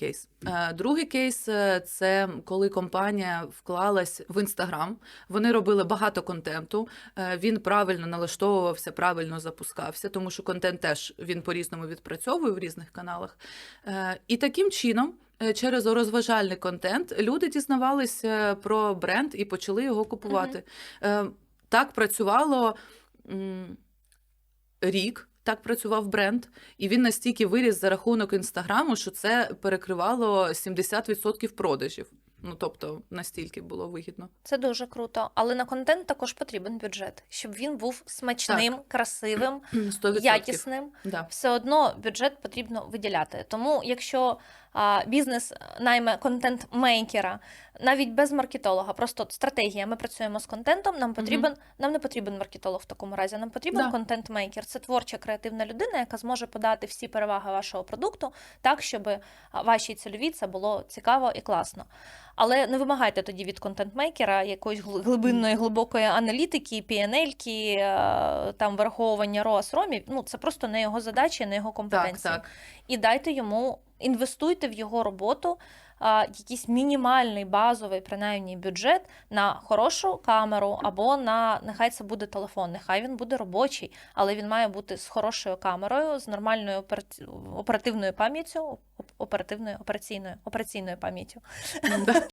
кейс. Е, Другий кейс е, це коли компанія вклалась в інстаграм. Вони робили багато контенту. е, Він правильно налаштовувався, правильно запускався, тому що контент теж він по-різному відпрацьовує в різних каналах. І таким чином. Через розважальний контент люди дізнавалися про бренд і почали його купувати. Е, Так працювало рік. Так працював бренд, і він настільки виріс за рахунок інстаграму, що це перекривало 70% продажів. Ну тобто настільки було вигідно. Це дуже круто, але на контент також потрібен бюджет, щоб він був смачним, красивим, 100%. якісним. Да. Все одно бюджет потрібно виділяти. Тому, якщо бізнес найме контент-мейкера, навіть без маркетолога, просто стратегія. Ми працюємо з контентом. Нам потрібен, нам не потрібен маркетолог в такому разі. Нам потрібен Да. контент-мейкер. Це творча креативна людина, яка зможе подати всі переваги вашого продукту так, щоб вашій цільовій це було цікаво і класно. Але не вимагайте тоді від контент-мейкера якоїсь глибинної глибокої аналітики, PNL-ки, е, там враховування ROAS, ромів. Ну це просто не його задачі, не його Так, так. І дайте йому, інвестуйте в його роботу. а, Якийсь мінімальний базовий, принаймні, бюджет на хорошу камеру або на нехай це буде телефон, нехай він буде робочий, але він має бути з хорошою камерою, з нормальною оперативною пам'яттю, оперативною операційною операційною пам'яттю. Да.